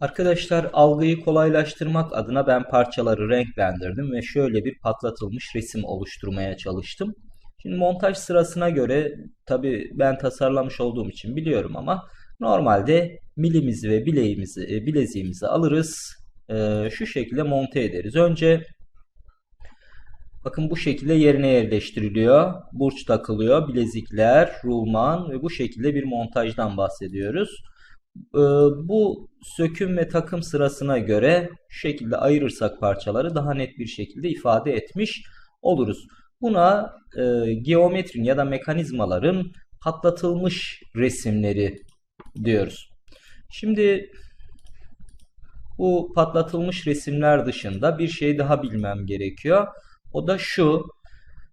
Arkadaşlar algıyı kolaylaştırmak adına ben parçaları renklendirdim ve şöyle bir patlatılmış resim oluşturmaya çalıştım. Şimdi montaj sırasına göre tabi ben tasarlamış olduğum için biliyorum ama normalde milimizi ve bileğimizi, e, bileziğimizi alırız. Ee, şu şekilde monte ederiz. Önce bakın bu şekilde yerine yerleştiriliyor. Burç takılıyor, bilezikler, rulman ve bu şekilde bir montajdan bahsediyoruz. Ee, bu söküm ve takım sırasına göre şu şekilde ayırırsak parçaları daha net bir şekilde ifade etmiş oluruz. Buna e, geometrin ya da mekanizmaların patlatılmış resimleri diyoruz. Şimdi bu patlatılmış resimler dışında bir şey daha bilmem gerekiyor. O da şu.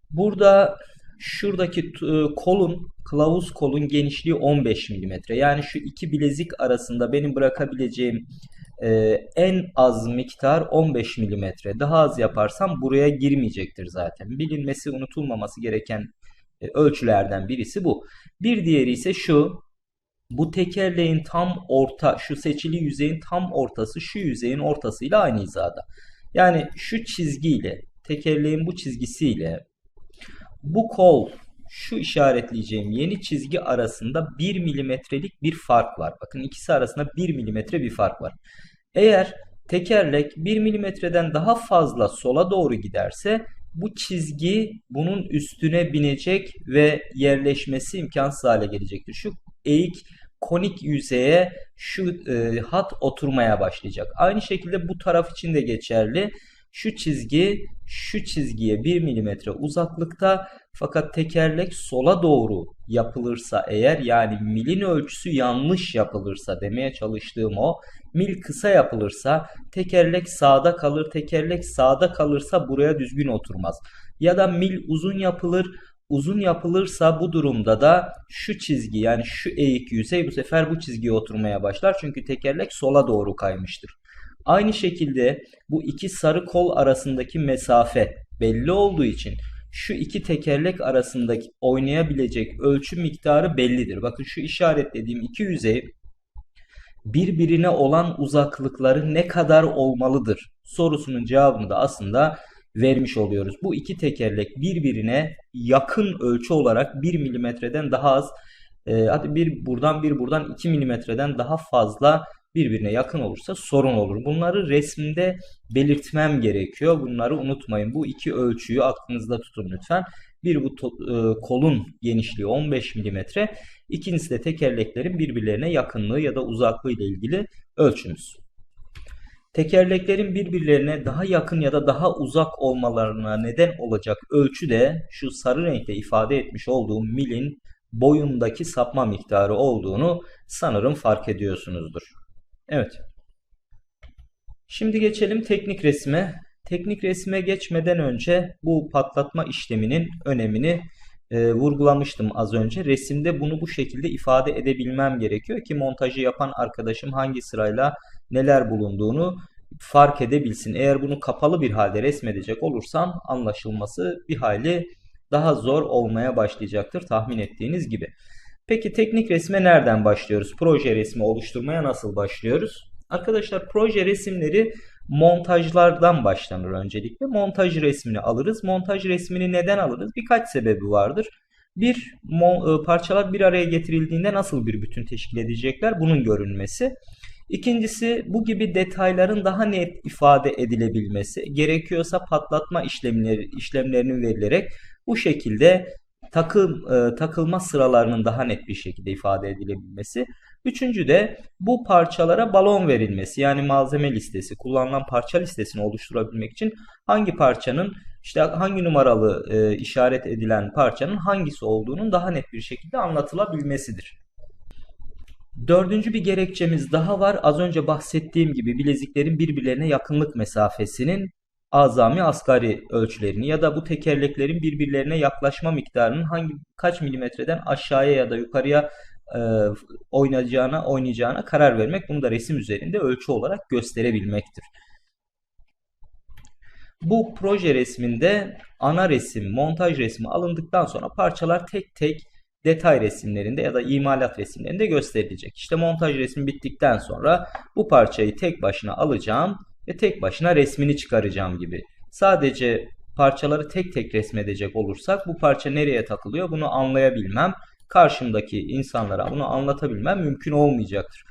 Burada şuradaki e, kolun kılavuz kolun genişliği 15 mm. Yani şu iki bilezik arasında benim bırakabileceğim e, en az miktar 15 mm. Daha az yaparsam buraya girmeyecektir zaten. Bilinmesi, unutulmaması gereken e, ölçülerden birisi bu. Bir diğeri ise şu. Bu tekerleğin tam orta, şu seçili yüzeyin tam ortası şu yüzeyin ortasıyla aynı hizada. Yani şu çizgiyle, tekerleğin bu çizgisiyle bu kol şu işaretleyeceğim yeni çizgi arasında 1 milimetrelik bir fark var. Bakın ikisi arasında 1 milimetre bir fark var. Eğer tekerlek 1 milimetreden daha fazla sola doğru giderse bu çizgi bunun üstüne binecek ve yerleşmesi imkansız hale gelecektir. Şu eğik konik yüzeye şu e, hat oturmaya başlayacak. Aynı şekilde bu taraf için de geçerli. Şu çizgi şu çizgiye 1 milimetre uzaklıkta fakat tekerlek sola doğru yapılırsa eğer yani milin ölçüsü yanlış yapılırsa demeye çalıştığım o mil kısa yapılırsa tekerlek sağda kalır tekerlek sağda kalırsa buraya düzgün oturmaz. Ya da mil uzun yapılır uzun yapılırsa bu durumda da şu çizgi yani şu eğik yüzey bu sefer bu çizgiye oturmaya başlar. Çünkü tekerlek sola doğru kaymıştır. Aynı şekilde bu iki sarı kol arasındaki mesafe belli olduğu için şu iki tekerlek arasındaki oynayabilecek ölçü miktarı bellidir. Bakın şu işaretlediğim iki yüzey birbirine olan uzaklıkları ne kadar olmalıdır sorusunun cevabını da aslında vermiş oluyoruz. Bu iki tekerlek birbirine yakın ölçü olarak 1 milimetreden daha az e, hadi bir buradan bir buradan 2 milimetreden daha fazla birbirine yakın olursa sorun olur. Bunları resimde belirtmem gerekiyor. Bunları unutmayın. Bu iki ölçüyü aklınızda tutun lütfen. Bir bu e, kolun genişliği 15 mm. İkincisi de tekerleklerin birbirlerine yakınlığı ya da uzaklığı ile ilgili ölçümüz. Tekerleklerin birbirlerine daha yakın ya da daha uzak olmalarına neden olacak ölçü de şu sarı renkte ifade etmiş olduğum milin boyundaki sapma miktarı olduğunu sanırım fark ediyorsunuzdur. Evet. Şimdi geçelim teknik resme. Teknik resme geçmeden önce bu patlatma işleminin önemini e, vurgulamıştım az önce. Resimde bunu bu şekilde ifade edebilmem gerekiyor ki montajı yapan arkadaşım hangi sırayla neler bulunduğunu fark edebilsin. Eğer bunu kapalı bir halde resmedecek olursam anlaşılması bir hayli daha zor olmaya başlayacaktır tahmin ettiğiniz gibi. Peki teknik resme nereden başlıyoruz? Proje resmi oluşturmaya nasıl başlıyoruz? Arkadaşlar proje resimleri montajlardan başlanır öncelikle. Montaj resmini alırız. Montaj resmini neden alırız? Birkaç sebebi vardır. Bir, e, parçalar bir araya getirildiğinde nasıl bir bütün teşkil edecekler? Bunun görünmesi. İkincisi bu gibi detayların daha net ifade edilebilmesi. Gerekiyorsa patlatma işlemleri, işlemlerinin verilerek bu şekilde takım e, takılma sıralarının daha net bir şekilde ifade edilebilmesi. Üçüncü de bu parçalara balon verilmesi yani malzeme listesi, kullanılan parça listesini oluşturabilmek için hangi parçanın işte hangi numaralı e, işaret edilen parçanın hangisi olduğunun daha net bir şekilde anlatılabilmesidir. Dördüncü bir gerekçemiz daha var. Az önce bahsettiğim gibi bileziklerin birbirlerine yakınlık mesafesinin azami asgari ölçülerini ya da bu tekerleklerin birbirlerine yaklaşma miktarının hangi kaç milimetreden aşağıya ya da yukarıya e, oynayacağına oynayacağına karar vermek bunu da resim üzerinde ölçü olarak gösterebilmektir. Bu proje resminde ana resim, montaj resmi alındıktan sonra parçalar tek tek detay resimlerinde ya da imalat resimlerinde gösterilecek. İşte montaj resmi bittikten sonra bu parçayı tek başına alacağım ve tek başına resmini çıkaracağım gibi. Sadece parçaları tek tek resmedecek olursak bu parça nereye takılıyor bunu anlayabilmem, karşımdaki insanlara bunu anlatabilmem mümkün olmayacaktır.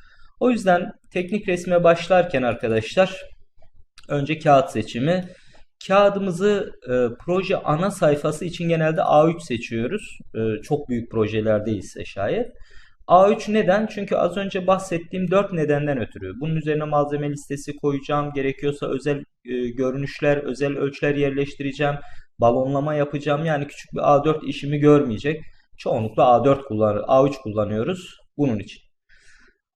O yüzden teknik resme başlarken arkadaşlar önce kağıt seçimi. Kağıdımızı e, proje ana sayfası için genelde A3 seçiyoruz. E, çok büyük projeler değilse şayet. A3 neden? Çünkü az önce bahsettiğim 4 nedenden ötürü. Bunun üzerine malzeme listesi koyacağım. Gerekiyorsa özel e, görünüşler, özel ölçüler yerleştireceğim. Balonlama yapacağım. Yani küçük bir A4 işimi görmeyecek. Çoğunlukla A4 kullanır, A3 kullanıyoruz bunun için.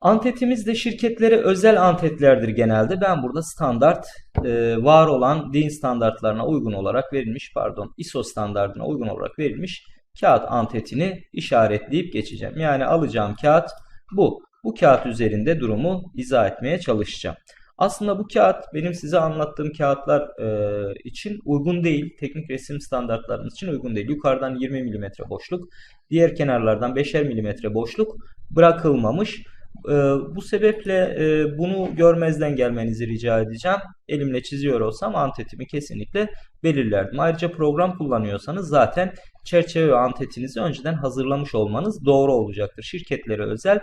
Antetimiz de şirketlere özel antetlerdir genelde. Ben burada standart e, var olan DIN standartlarına uygun olarak verilmiş pardon ISO standartına uygun olarak verilmiş kağıt antetini işaretleyip geçeceğim. Yani alacağım kağıt bu. Bu kağıt üzerinde durumu izah etmeye çalışacağım. Aslında bu kağıt benim size anlattığım kağıtlar e, için uygun değil. Teknik resim standartlarımız için uygun değil. Yukarıdan 20 mm boşluk, diğer kenarlardan 5'er mm boşluk bırakılmamış. Ee, bu sebeple e, bunu görmezden gelmenizi rica edeceğim. Elimle çiziyor olsam antetimi kesinlikle belirlerdim. Ayrıca program kullanıyorsanız zaten çerçeve ve antetinizi önceden hazırlamış olmanız doğru olacaktır. Şirketlere özel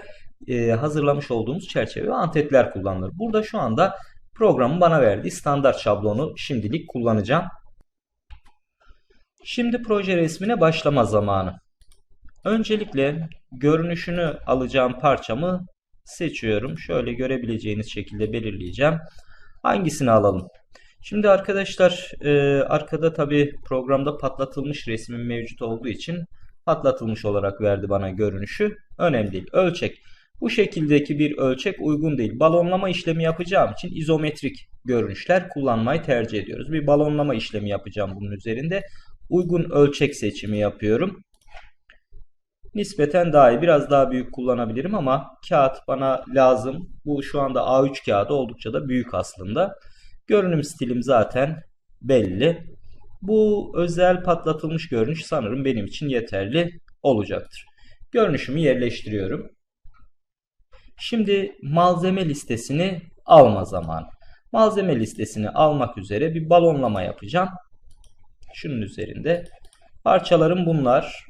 e, hazırlamış olduğumuz çerçeve ve antetler kullanılır. Burada şu anda programın bana verdiği standart şablonu şimdilik kullanacağım. Şimdi proje resmine başlama zamanı. Öncelikle görünüşünü alacağım parçamı seçiyorum. Şöyle görebileceğiniz şekilde belirleyeceğim. Hangisini alalım? Şimdi arkadaşlar e, arkada tabi programda patlatılmış resmin mevcut olduğu için patlatılmış olarak verdi bana görünüşü. Önemli değil. Ölçek. Bu şekildeki bir ölçek uygun değil. Balonlama işlemi yapacağım için izometrik görünüşler kullanmayı tercih ediyoruz. Bir balonlama işlemi yapacağım bunun üzerinde. Uygun ölçek seçimi yapıyorum nispeten daha iyi. Biraz daha büyük kullanabilirim ama kağıt bana lazım. Bu şu anda A3 kağıdı oldukça da büyük aslında. Görünüm stilim zaten belli. Bu özel patlatılmış görünüş sanırım benim için yeterli olacaktır. Görünüşümü yerleştiriyorum. Şimdi malzeme listesini alma zamanı. Malzeme listesini almak üzere bir balonlama yapacağım. Şunun üzerinde. Parçalarım bunlar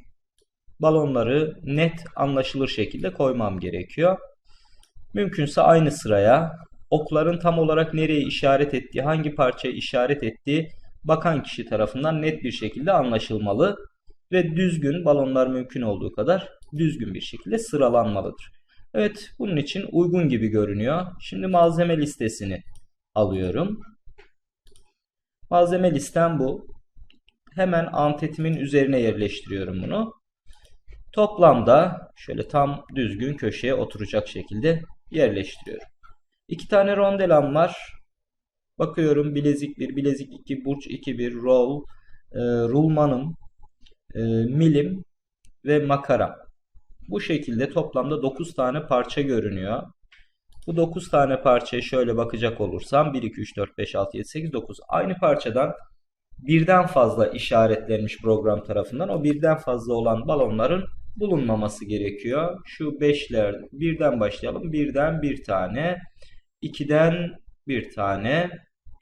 balonları net anlaşılır şekilde koymam gerekiyor. Mümkünse aynı sıraya okların tam olarak nereye işaret ettiği, hangi parçaya işaret ettiği bakan kişi tarafından net bir şekilde anlaşılmalı ve düzgün balonlar mümkün olduğu kadar düzgün bir şekilde sıralanmalıdır. Evet bunun için uygun gibi görünüyor. Şimdi malzeme listesini alıyorum. Malzeme listem bu. Hemen antetimin üzerine yerleştiriyorum bunu. Toplamda şöyle tam düzgün köşeye oturacak şekilde yerleştiriyorum. İki tane rondelam var. Bakıyorum bilezik 1, bilezik 2, burç 2, 1, roll, e, rulmanım, e, milim ve makara. Bu şekilde toplamda 9 tane parça görünüyor. Bu 9 tane parçaya şöyle bakacak olursam 1, 2, 3, 4, 5, 6, 7, 8, 9. Aynı parçadan birden fazla işaretlenmiş program tarafından o birden fazla olan balonların bulunmaması gerekiyor. Şu beşler birden başlayalım. Birden bir tane, ikiden bir tane,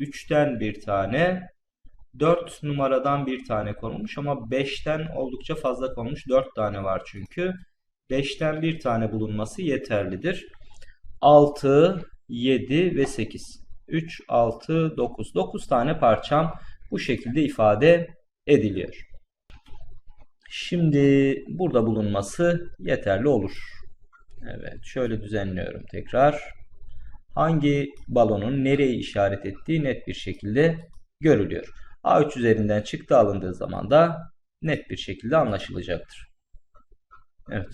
üçten bir tane, dört numaradan bir tane konulmuş ama beşten oldukça fazla konulmuş. Dört tane var çünkü. Beşten bir tane bulunması yeterlidir. Altı, yedi ve sekiz. Üç, altı, dokuz. Dokuz tane parçam bu şekilde ifade ediliyor. Şimdi burada bulunması yeterli olur. Evet şöyle düzenliyorum tekrar. Hangi balonun nereye işaret ettiği net bir şekilde görülüyor. A3 üzerinden çıktı alındığı zaman da net bir şekilde anlaşılacaktır. Evet.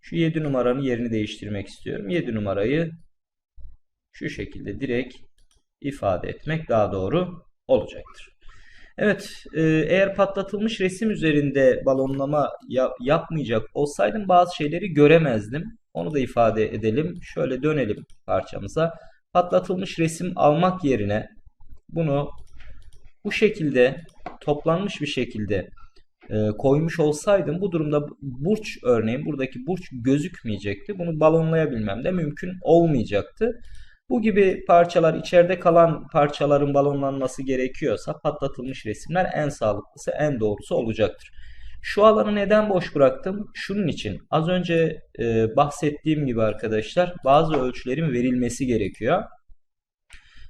Şu 7 numaranın yerini değiştirmek istiyorum. 7 numarayı şu şekilde direkt ifade etmek daha doğru olacaktır. Evet, e, eğer patlatılmış resim üzerinde balonlama yapmayacak olsaydım bazı şeyleri göremezdim. Onu da ifade edelim. Şöyle dönelim parçamıza. Patlatılmış resim almak yerine bunu bu şekilde toplanmış bir şekilde e, koymuş olsaydım bu durumda burç örneğin buradaki burç gözükmeyecekti. Bunu balonlayabilmem de mümkün olmayacaktı. Bu gibi parçalar içeride kalan parçaların balonlanması gerekiyorsa patlatılmış resimler en sağlıklısı en doğrusu olacaktır. Şu alanı neden boş bıraktım? Şunun için az önce e, bahsettiğim gibi arkadaşlar bazı ölçülerin verilmesi gerekiyor.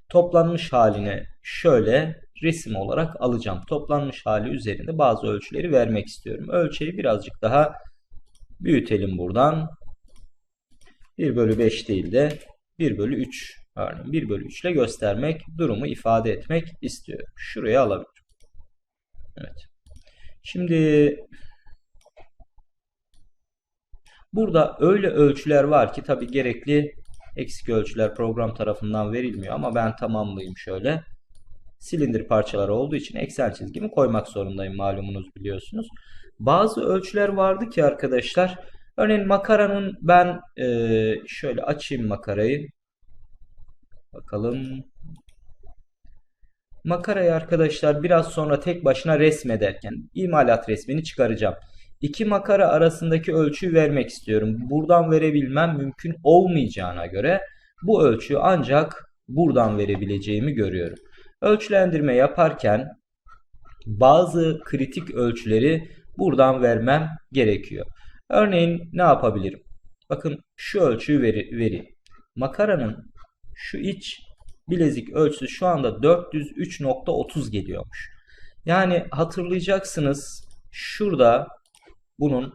Toplanmış haline şöyle resim olarak alacağım. Toplanmış hali üzerinde bazı ölçüleri vermek istiyorum. Ölçeyi birazcık daha büyütelim buradan. 1 bölü 5 değil de 1 bölü 3 örneğin 1 bölü 3 ile göstermek, durumu ifade etmek istiyorum. Şuraya alabilirim. Evet. Şimdi burada öyle ölçüler var ki tabi gerekli eksik ölçüler program tarafından verilmiyor ama ben tamamlayayım şöyle. Silindir parçaları olduğu için eksen çizgimi koymak zorundayım malumunuz biliyorsunuz. Bazı ölçüler vardı ki arkadaşlar örneğin makaranın ben e, şöyle açayım makarayı. Bakalım Makarayı arkadaşlar biraz sonra tek başına resmederken imalat resmini çıkaracağım. İki makara arasındaki ölçüyü vermek istiyorum. Buradan verebilmem mümkün olmayacağına göre bu ölçüyü ancak buradan verebileceğimi görüyorum. Ölçülendirme yaparken bazı kritik ölçüleri buradan vermem gerekiyor. Örneğin ne yapabilirim? Bakın şu ölçüyü veri, vereyim. Makaranın şu iç bilezik ölçüsü şu anda 403.30 geliyormuş. Yani hatırlayacaksınız şurada bunun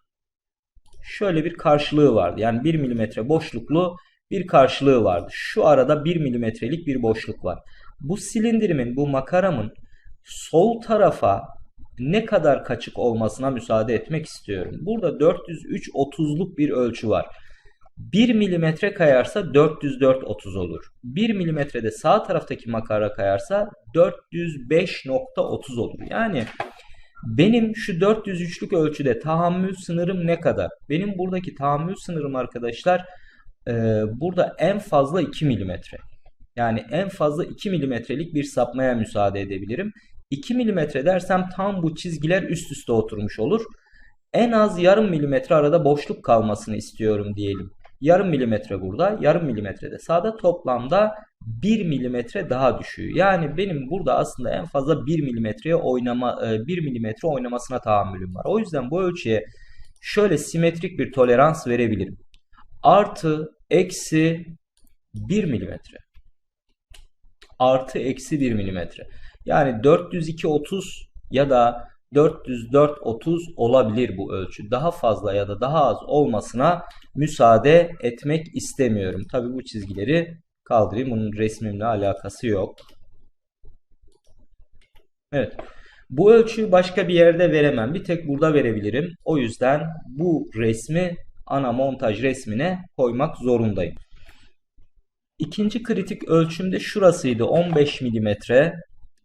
şöyle bir karşılığı vardı. Yani 1 milimetre boşluklu bir karşılığı vardı. Şu arada 1 milimetrelik bir boşluk var. Bu silindirimin, bu makaramın sol tarafa ne kadar kaçık olmasına müsaade etmek istiyorum. Burada 403.30'luk bir ölçü var. 1 milimetre kayarsa 404.30 olur. 1 milimetrede sağ taraftaki makara kayarsa 405.30 olur. Yani benim şu 403'lük ölçüde tahammül sınırım ne kadar? Benim buradaki tahammül sınırım arkadaşlar e, burada en fazla 2 milimetre. Yani en fazla 2 milimetrelik bir sapmaya müsaade edebilirim. 2 milimetre dersem tam bu çizgiler üst üste oturmuş olur. En az yarım milimetre arada boşluk kalmasını istiyorum diyelim. Yarım milimetre burada, yarım milimetre de sağda toplamda 1 milimetre daha düşüyor. Yani benim burada aslında en fazla 1 milimetreye oynama 1 e, milimetre oynamasına tahammülüm var. O yüzden bu ölçüye şöyle simetrik bir tolerans verebilirim. Artı eksi 1 milimetre. Artı eksi 1 milimetre. Yani 402.30 ya da 404.30 olabilir bu ölçü. Daha fazla ya da daha az olmasına müsaade etmek istemiyorum. Tabi bu çizgileri kaldırayım. Bunun resmimle alakası yok. Evet. Bu ölçüyü başka bir yerde veremem. Bir tek burada verebilirim. O yüzden bu resmi ana montaj resmine koymak zorundayım. İkinci kritik ölçüm de şurasıydı. 15 milimetre.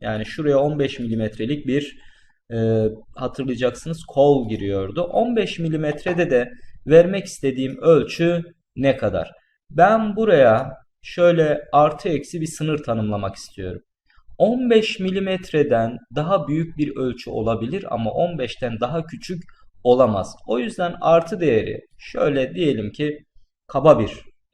Yani şuraya 15 milimetrelik bir e, hatırlayacaksınız kol giriyordu. 15 milimetrede de vermek istediğim ölçü ne kadar? Ben buraya şöyle artı eksi bir sınır tanımlamak istiyorum. 15 milimetreden daha büyük bir ölçü olabilir ama 15'ten daha küçük olamaz. O yüzden artı değeri şöyle diyelim ki kaba bir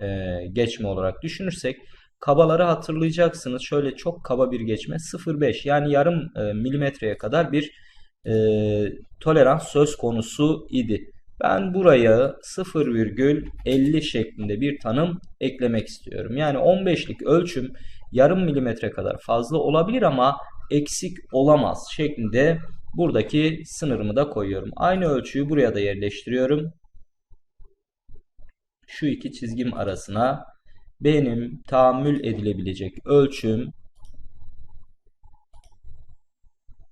e, geçme olarak düşünürsek kabaları hatırlayacaksınız. Şöyle çok kaba bir geçme 0.5 yani yarım e, milimetreye kadar bir e, tolerans söz konusu idi. Ben buraya 0,50 şeklinde bir tanım eklemek istiyorum. Yani 15'lik ölçüm yarım milimetre kadar fazla olabilir ama eksik olamaz şeklinde buradaki sınırımı da koyuyorum. Aynı ölçüyü buraya da yerleştiriyorum. Şu iki çizgim arasına benim tahammül edilebilecek ölçüm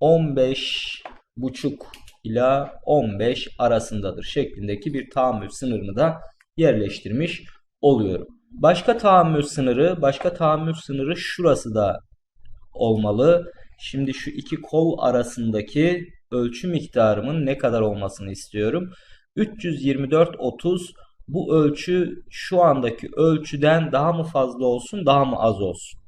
15 buçuk ila 15 arasındadır şeklindeki bir tahammül sınırını da yerleştirmiş oluyorum. Başka tahammül sınırı, başka tahammül sınırı şurası da olmalı. Şimdi şu iki kol arasındaki ölçü miktarımın ne kadar olmasını istiyorum. 324.30 bu ölçü şu andaki ölçüden daha mı fazla olsun daha mı az olsun?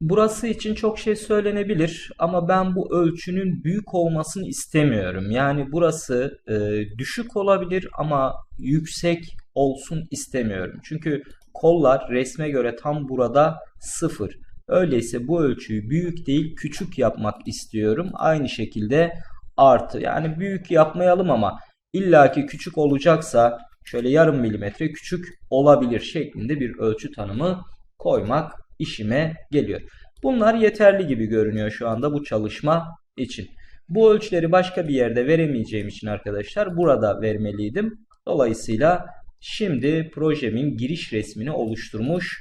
Burası için çok şey söylenebilir ama ben bu ölçünün büyük olmasını istemiyorum. Yani burası e, düşük olabilir ama yüksek olsun istemiyorum. Çünkü kollar resme göre tam burada sıfır. Öyleyse bu ölçüyü büyük değil küçük yapmak istiyorum. Aynı şekilde artı yani büyük yapmayalım ama illaki küçük olacaksa şöyle yarım milimetre küçük olabilir şeklinde bir ölçü tanımı koymak işime geliyor. Bunlar yeterli gibi görünüyor şu anda bu çalışma için. Bu ölçüleri başka bir yerde veremeyeceğim için arkadaşlar burada vermeliydim. Dolayısıyla şimdi projemin giriş resmini oluşturmuş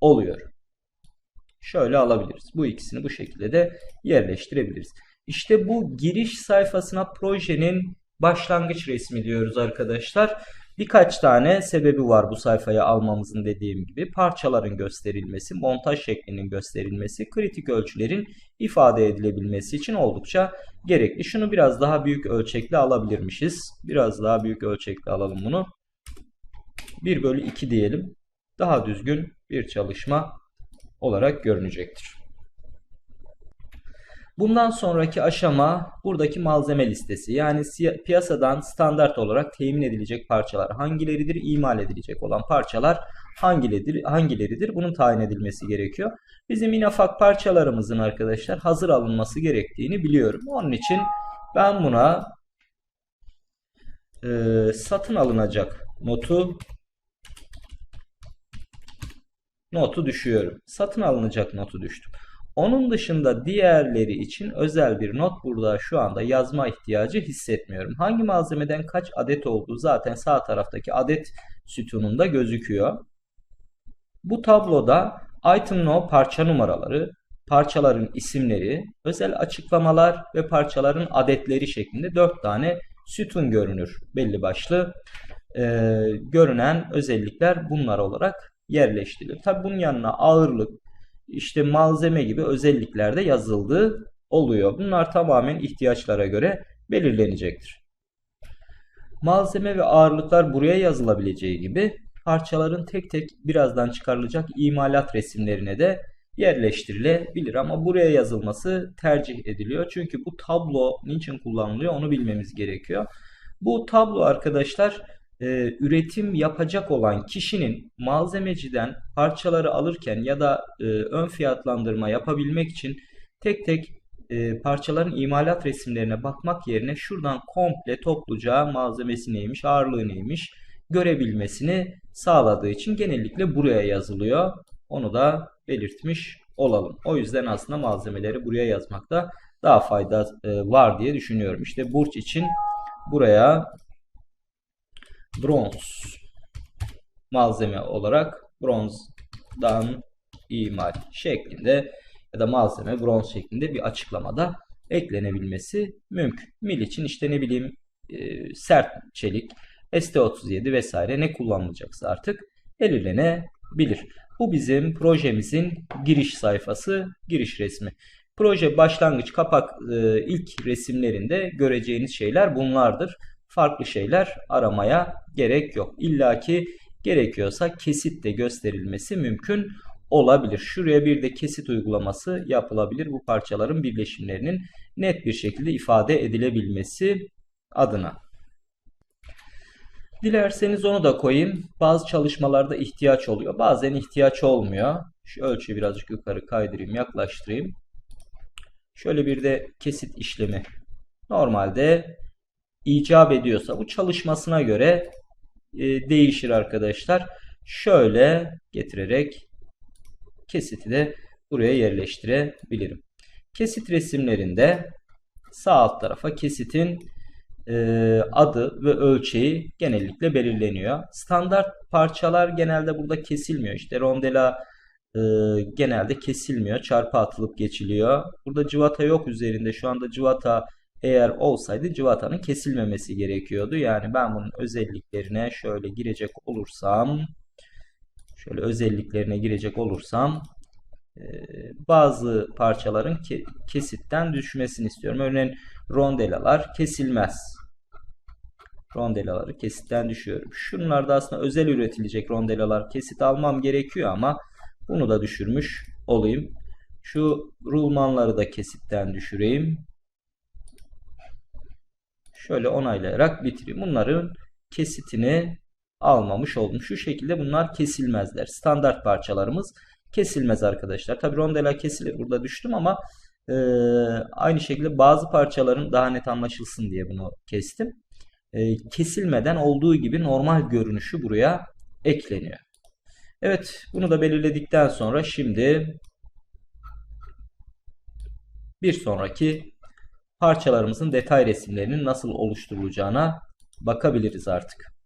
oluyor. Şöyle alabiliriz. Bu ikisini bu şekilde de yerleştirebiliriz. İşte bu giriş sayfasına projenin başlangıç resmi diyoruz arkadaşlar. Birkaç tane sebebi var bu sayfaya almamızın dediğim gibi. Parçaların gösterilmesi, montaj şeklinin gösterilmesi, kritik ölçülerin ifade edilebilmesi için oldukça gerekli. Şunu biraz daha büyük ölçekli alabilirmişiz. Biraz daha büyük ölçekli alalım bunu. 1 bölü 2 diyelim. Daha düzgün bir çalışma olarak görünecektir. Bundan sonraki aşama buradaki malzeme listesi. Yani piyasadan standart olarak temin edilecek parçalar hangileridir? İmal edilecek olan parçalar hangileridir? hangileridir? Bunun tayin edilmesi gerekiyor. Bizim inafak parçalarımızın arkadaşlar hazır alınması gerektiğini biliyorum. Onun için ben buna e, satın alınacak notu notu düşüyorum. Satın alınacak notu düştüm. Onun dışında diğerleri için özel bir not burada şu anda yazma ihtiyacı hissetmiyorum. Hangi malzemeden kaç adet olduğu zaten sağ taraftaki adet sütununda gözüküyor. Bu tabloda item no parça numaraları, parçaların isimleri, özel açıklamalar ve parçaların adetleri şeklinde 4 tane sütun görünür belli başlı. Ee, görünen özellikler bunlar olarak yerleştirilir. Tabi bunun yanına ağırlık, işte malzeme gibi özellikler de yazıldığı oluyor. Bunlar tamamen ihtiyaçlara göre belirlenecektir. Malzeme ve ağırlıklar buraya yazılabileceği gibi parçaların tek tek birazdan çıkarılacak imalat resimlerine de yerleştirilebilir ama buraya yazılması tercih ediliyor. Çünkü bu tablo niçin kullanılıyor onu bilmemiz gerekiyor. Bu tablo arkadaşlar e, üretim yapacak olan kişinin malzemeciden parçaları alırken ya da e, ön fiyatlandırma yapabilmek için tek tek e, parçaların imalat resimlerine bakmak yerine şuradan komple topluca malzemesi neymiş, ağırlığı neymiş görebilmesini sağladığı için genellikle buraya yazılıyor. Onu da belirtmiş olalım. O yüzden aslında malzemeleri buraya yazmakta daha fayda e, var diye düşünüyorum. İşte burç için buraya bronz malzeme olarak bronzdan imal şeklinde ya da malzeme bronz şeklinde bir açıklamada eklenebilmesi mümkün. Mil için işte ne bileyim e, sert çelik, ST37 vesaire ne kullanılacaksa artık belirlenebilir. Bu bizim projemizin giriş sayfası, giriş resmi. Proje başlangıç kapak e, ilk resimlerinde göreceğiniz şeyler bunlardır farklı şeyler aramaya gerek yok. İlla ki gerekiyorsa kesit de gösterilmesi mümkün olabilir. Şuraya bir de kesit uygulaması yapılabilir. Bu parçaların birleşimlerinin net bir şekilde ifade edilebilmesi adına. Dilerseniz onu da koyayım. Bazı çalışmalarda ihtiyaç oluyor. Bazen ihtiyaç olmuyor. Şu ölçüyü birazcık yukarı kaydırayım, yaklaştırayım. Şöyle bir de kesit işlemi. Normalde icap ediyorsa bu çalışmasına göre e, değişir arkadaşlar. Şöyle getirerek kesiti de buraya yerleştirebilirim. Kesit resimlerinde sağ alt tarafa kesitin e, adı ve ölçeği genellikle belirleniyor. Standart parçalar genelde burada kesilmiyor. İşte rondela e, genelde kesilmiyor. Çarpı atılıp geçiliyor. Burada cıvata yok üzerinde. Şu anda cıvata eğer olsaydı cıvatanın kesilmemesi gerekiyordu. Yani ben bunun özelliklerine şöyle girecek olursam şöyle özelliklerine girecek olursam e, bazı parçaların kesitten düşmesini istiyorum. Örneğin rondelalar kesilmez. Rondelaları kesitten düşüyorum. Şunlarda aslında özel üretilecek rondelalar kesit almam gerekiyor ama bunu da düşürmüş olayım. Şu rulmanları da kesitten düşüreyim. Şöyle onaylayarak bitireyim. Bunların kesitini almamış oldum. Şu şekilde bunlar kesilmezler. Standart parçalarımız kesilmez arkadaşlar. Tabi rondeler kesilir. Burada düştüm ama e, aynı şekilde bazı parçaların daha net anlaşılsın diye bunu kestim. E, kesilmeden olduğu gibi normal görünüşü buraya ekleniyor. Evet bunu da belirledikten sonra şimdi bir sonraki parçalarımızın detay resimlerinin nasıl oluşturulacağına bakabiliriz artık.